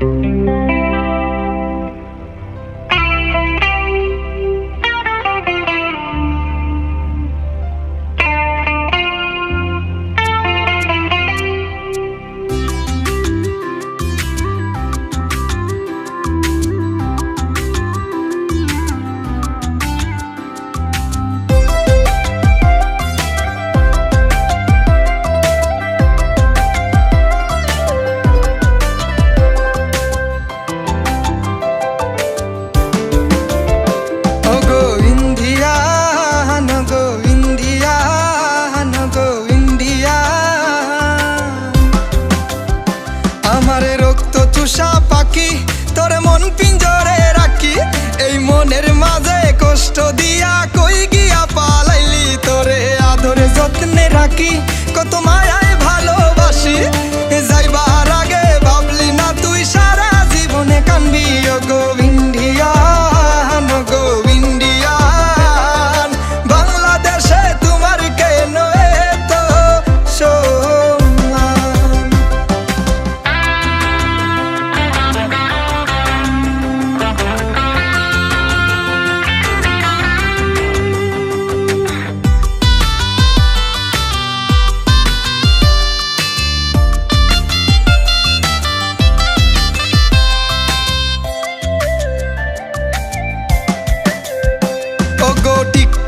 Música থাকি। কত মায়া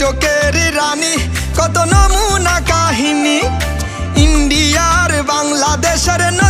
চোখের রানী কত নমুনা কাহিনী। ইন্ডিয়ার বাংলাদেশের ন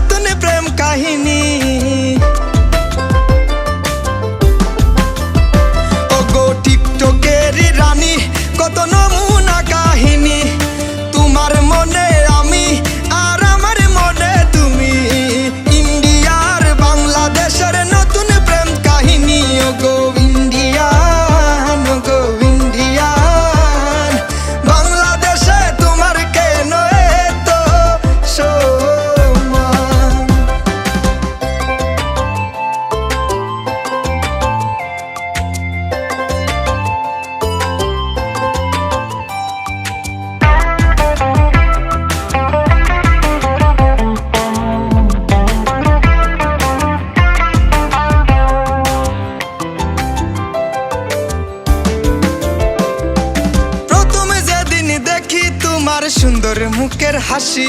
তোমার সুন্দর মুখের হাসি,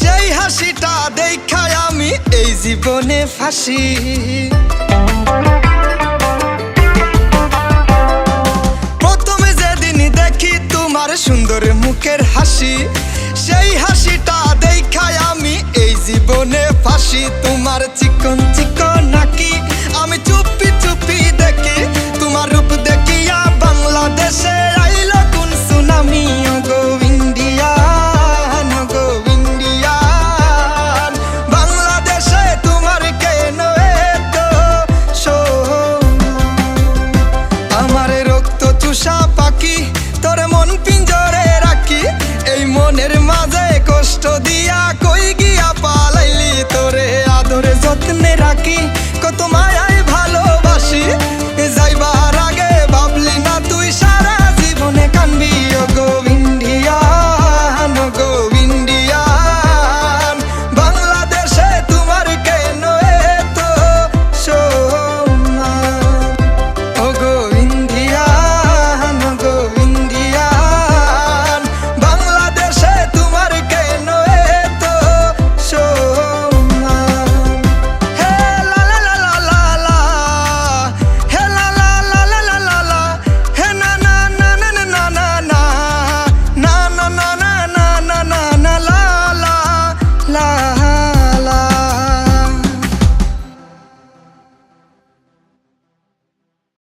সেই হাসিটা দেখায় আমি এই জীবনে ফাঁসি। প্রথমে যেদিন দেখি তোমার সুন্দর মুখের হাসি, সেই হাসিটা দেখায় আমি এই জীবনে ফাঁসি। তোমার চিকন চিকন স্বপ্নে রাখি কত মায়া